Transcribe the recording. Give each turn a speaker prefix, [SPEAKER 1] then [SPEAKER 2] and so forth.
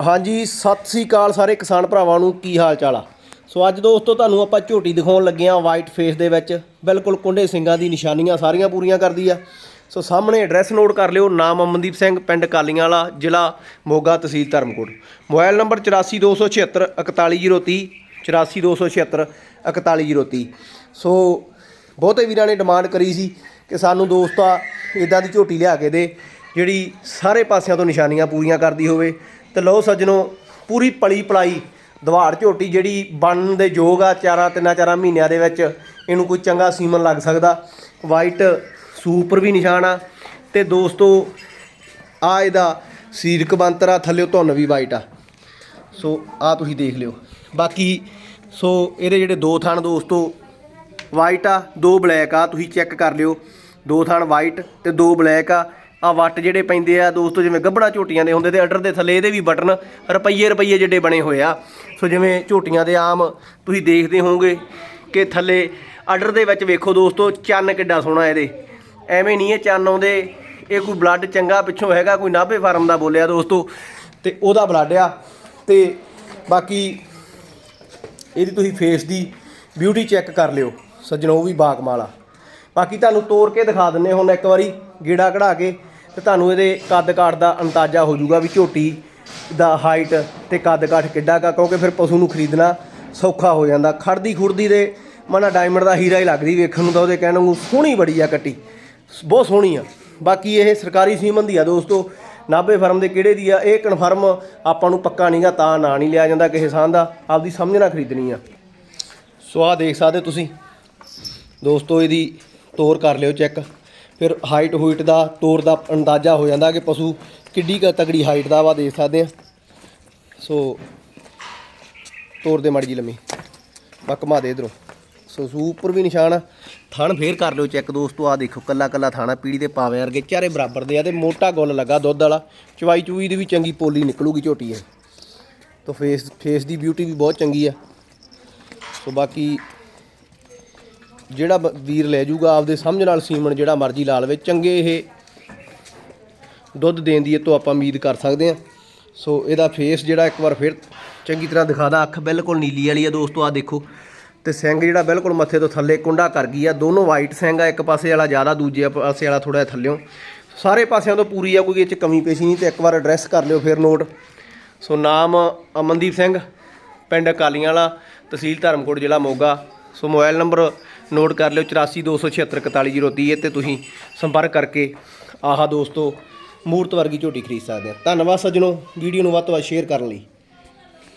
[SPEAKER 1] ਹਾਂਜੀ, ਸਤਿ ਸ੍ਰੀ ਅਕਾਲ ਸਾਰੇ ਕਿਸਾਨ ਭਰਾਵਾਂ ਨੂੰ, ਕੀ ਹਾਲ ਚਾਲ ਆ? ਸੋ ਅੱਜ ਦੋਸਤੋ, ਤੁਹਾਨੂੰ ਆਪਾਂ ਝੋਟੀ ਦਿਖਾਉਣ ਲੱਗੇ ਆ ਵਾਈਟ ਫੇਸ ਦੇ ਵਿੱਚ। ਬਿਲਕੁਲ ਕੁੰਡੇ ਸਿੰਘਾਂ ਦੀ ਨਿਸ਼ਾਨੀਆਂ ਸਾਰੀਆਂ ਪੂਰੀਆਂ ਕਰਦੀ ਆ। ਸੋ ਸਾਹਮਣੇ ਐਡਰੈਸ ਨੋਟ ਕਰ ਲਿਓ, ਨਾਮ ਅਮਨਦੀਪ ਸਿੰਘ, ਪਿੰਡ ਕਾਲੀਆਂ ਵਾਲਾ ਜ਼ਿਲ੍ਹਾ ਮੋਗਾ ਤਹਿਸੀਲ ਧਰਮਕੋਟ। ਮੋਬਾਈਲ ਨੰਬਰ 84276 41030 84276 41030 ਸੋ ਬਹੁਤੇ ਵੀਰਾਂ ਨੇ ਡਿਮਾਂਡ ਕਰੀ ਸੀ ਕਿ ਸਾਨੂੰ ਦੋਸਤਾ ਇਦਾਂ ਦੀ ਝੋਟੀ ਲਿਆ ਕੇ ਦੇ, ਜਿਹੜੀ ਸਾਰੇ ਪਾਸਿਆਂ ਤੋਂ ਨਿਸ਼ਾਨੀਆਂ ਪੂਰੀਆਂ ਕਰਦੀ ਹੋਵੇ। ਤੇ ਲਓ ਸੱਜਣੋ, ਪੂਰੀ ਪਲੀ ਪਲਾਈ ਦਵਾੜ ਝੋਟੀ ਜਿਹੜੀ ਬਣਨ ਦੇ ਯੋਗ ਆ ਚਾਰਾਂ, ਤਿੰਨਾਂ, ਚਾਰਾਂ ਮਹੀਨਿਆਂ ਦੇ ਵਿੱਚ, ਇਹਨੂੰ ਕੋਈ ਚੰਗਾ ਸੀਮਨ ਲੱਗ ਸਕਦਾ। ਵਾਈਟ ਸੂਪਰ ਵੀ ਨਿਸ਼ਾਨ ਆ। ਤੇ ਦੋਸਤੋ, ਆ ਇਹਦਾ ਸਰੀਰਕ ਬੰਤਰ ਆ, ਥੱਲੇ ਧੁੰਨ ਵੀ ਵਾਈਟ ਆ। ਸੋ, ਆ ਤੁਸੀਂ ਦੇਖ ਲਿਓ। ਬਾਕੀ, ਸੋ, ਇਹਦੇ ਜਿਹੜੇ ਦੋ ਥਣ ਦੋਸਤੋ ਵਾਈਟ ਆ, ਦੋ ਬਲੈਕ ਆ, ਤੁਸੀਂ ਚੈੱਕ ਕਰ ਲਿਓ। ਦੋ ਥਣ ਵਾਈਟ ਤੇ ਦੋ ਬਲੈਕ ਆ। ਆ ਵੱਟ ਜਿਹੜੇ ਪੈਂਦੇ ਆ, ਦੋਸਤੋ, ਜਿਵੇਂ ਗੱਬੜਾ ਝੋਟੀਆਂ ਦੇ ਹੁੰਦੇ ਤੇ ਅਡਰ ਦੇ ਥੱਲੇ ਇਹਦੇ ਵੀ ਬਟਨ ਰੁਪਈਏ ਰੁਪਈਏ ਜਿਹੜੇ ਬਣੇ ਹੋਏ ਆ। ਸੋ ਜਿਵੇਂ ਝੋਟੀਆਂ ਦੇ ਆਮ ਤੁਸੀਂ ਦੇਖਦੇ ਹੋਵੋਗੇ ਕਿ ਥੱਲੇ ਅਡਰ ਦੇ ਵਿੱਚ ਵੇਖੋ ਦੋਸਤੋ, ਚੰਨ ਕਿੱਡਾ ਸੋਹਣਾ ਇਹਦੇ। ਐਵੇਂ ਨਹੀਂ ਇਹ ਚੰਨ ਆਉਂਦੇ, ਇਹ ਕੋਈ ਬਲੱਡ ਚੰਗਾ ਪਿੱਛੋਂ ਹੈਗਾ, ਕੋਈ ਨਾਭੇ ਫਾਰਮ ਦਾ ਬੋਲਿਆ ਦੋਸਤੋ, ਤੇ ਉਹਦਾ ਬਲੱਡ ਆ। ਤੇ ਬਾਕੀ ਇਹਦੀ ਤੁਸੀਂ ਫੇਸ ਦੀ ਬਿਊਟੀ ਚੈੱਕ ਕਰ ਲਿਓ, ਸੱਜਣੋ, ਉਹ ਵੀ ਬਾਕਮਾਲ ਬਾਕੀ ਤੁਹਾਨੂੰ ਤੋੜ ਕੇ ਦਿਖਾ ਦਿੰਨੇ ਹੁਣ ਇੱਕ ਵਾਰੀ, ਗੇੜਾ ਕਢਾ ਕੇ। ਤੇ ਤੁਹਾਨੂੰ ਇਹਦੇ ਕੱਦ ਕਾਠ ਦਾ ਅੰਦਾਜ਼ਾ ਹੋ ਜਾਊਗਾ ਵੀ ਝੋਟੀ ਦਾ ਹਾਈਟ ਤੇ ਕੱਦ ਕਾਠ ਕਿੱਡਾ ਕਾ ਕਿਉਂਕਿ ਫਿਰ ਪਸ਼ੂ ਨੂੰ ਖਰੀਦਣਾ ਸੌਖਾ ਹੋ ਜਾਂਦਾ। ਖੜਦੀ ਖੁਰਦੀ ਦੇ ਮਨਾ ਡਾਇਮੰਡ ਦਾ ਹੀਰਾ ਹੀ ਲੱਗਦੀ ਵੇਖਣ ਨੂੰ ਤਾਂ ਉਹਦੇ ਕਹਿਣ ਨੂੰ ਸੋਹਣੀ ਬੜੀ ਆ ਕੱਟੀ। ਬਹੁਤ ਸੋਹਣੀ ਆ। ਬਾਕੀ ਇਹ ਸਰਕਾਰੀ ਸੀਮਨ ਦੀ ਆ ਦੋਸਤੋ, ਨਾਭੇ ਫਰਮ ਦੇ ਕਿਹੜੇ ਦੀ ਆ? ਇਹ ਕਨਫਰਮ ਆਪਾਂ ਨੂੰ ਪੱਕਾ ਨਹੀਂਗਾ ਤਾਂ ਨਾਂ ਨਹੀਂ ਲਿਆ ਜਾਂਦਾ ਕਿਸੇ ਸਾਨ ਦਾ। ਆਪਦੀ ਸਮਝ ਨਾਲ ਖਰੀਦਣੀ ਆ। ਸੋ ਆਹ ਦੇਖ ਸਕਦੇ ਤੁਸੀਂ। ਦੋਸਤੋ, ਇਹਦੀ ਤੋਰ ਕਰ ਲਿਓ ਚੈੱਕ। ਫਿਰ ਹਾਈਟ ਹੂਈਟ ਦਾ ਤੋਰ ਦਾ ਅੰਦਾਜ਼ਾ ਹੋ ਜਾਂਦਾ ਕਿ ਪਸ਼ੂ ਕਿੱਡੀ ਕ ਤਗੜੀ ਹਾਈਟ ਦਾ ਵਾ ਦੇਖ ਸਕਦੇ ਆ। ਸੋ ਤੋਰ ਦੇ ਮਾੜੀ ਜੀ ਲੰਮੀ। ਬਾ ਘੁਮਾ ਦੇ ਇਧਰੋਂ। ਸੋ ਸੂ ਉੱਪਰ ਵੀ ਨਿਸ਼ਾਨ ਆ। ਥਣ ਫੇਰ ਕਰ ਲਿਓ ਚੈੱਕ ਦੋਸਤੋ ਆ ਦੇਖੋ ਕੱਲਾ ਕੱਲਾ ਥਾਣਾ ਪੀੜੀ ਦੇ ਪਾਵੇਂ ਵਰਗੇ ਚਾਰੇ ਬਰਾਬਰ ਦੇ ਆ ਤੇ ਮੋਟਾ ਗੁੱਲ ਲੱਗਾ ਦੁੱਧ ਵਾਲਾ। ਚਵਾਈ ਚੂਈ ਦੀ ਵੀ ਚੰਗੀ ਪੋਲੀ ਨਿਕਲੂਗੀ ਝੋਟੀ ਇਹ। ਤੋ ਫੇਸ ਫੇਸ ਦੀ ਬਿਊਟੀ ਵੀ ਬਹੁਤ ਚੰਗੀ ਆ। ਸੋ ਬਾਕੀ ਜਿਹੜਾ ਬ- ਵੀਰ ਲੈ ਜੂਗਾ ਆਪਦੇ ਸਮਝ ਨਾਲ ਸੀਮਨ ਜਿਹੜਾ ਮਰਜ਼ੀ ਲਾ ਲਵੇ, ਚੰਗੇ ਇਹ ਦੁੱਧ ਦੇਣ ਦੀ ਇਹ ਤੋਂ ਆਪਾਂ ਉਮੀਦ ਕਰ ਸਕਦੇ ਹਾਂ। ਸੋ ਇਹਦਾ ਫੇਸ ਜਿਹੜਾ ਇੱਕ ਵਾਰ ਫਿਰ ਚੰਗੀ ਤਰ੍ਹਾਂ ਦਿਖਾਦਾ ਅੱਖ ਬਿਲਕੁਲ ਨੀਲੀ ਵਾਲੀ ਆ ਦੋਸਤੋ ਆ ਦੇਖੋ। ਤੇ ਸਿੰਘ ਜਿਹੜਾ ਬਿਲਕੁਲ ਮੱਥੇ ਤੋਂ ਥੱਲੇ ਕੁੰਡਾ ਕਰ ਗਈ ਆ, ਦੋਨੋਂ ਵਾਈਟ ਸਿੰਘ ਆ, ਇੱਕ ਪਾਸੇ ਵਾਲਾ ਜ਼ਿਆਦਾ, ਦੂਜੇ ਪਾਸੇ ਵਾਲਾ ਥੋੜਾ ਜਿਹਾ ਥੱਲਿਓਂ। ਸਾਰੇ ਪਾਸਿਆਂ ਤੋਂ ਪੂਰੀ ਆ, ਕੋਈ ਇਹ ਚ ਕਮੀ ਪੇਸ਼ੀ ਨਹੀਂ, ਤੇ ਇੱਕ ਵਾਰ ਐਡਰੈਸ ਕਰ ਲਿਓ ਫਿਰ ਨੋਟ ਸੋ ਨਾਮ ਅਮਨਦੀਪ ਸਿੰਘ, ਪਿੰਡ ਕਾਲੀਆਂ ਵਾਲਾ, ਤਹਿਸੀਲ ਧਰਮਕੋਟ, ਜ਼ਿਲ੍ਹਾ Moga. So mobile number note ਕਰ ਲਿਓ 8427641030 ਤੇ ਤੁਸੀਂ ਸੰਪਰਕ ਕਰਕੇ ਆਹਾ ਦੋਸਤੋ ਮੂਰਤ ਵਰਗੀ ਝੋਟੀ ਖਰੀਦ ਸਕਦੇ ਆ। ਧੰਨਵਾਦ ਸੱਜਣੋ, ਵੀਡੀਓ ਨੂੰ ਵੱਧ ਤੋਂ ਵੱਧ ਸ਼ੇਅਰ ਕਰਨ ਲਈ।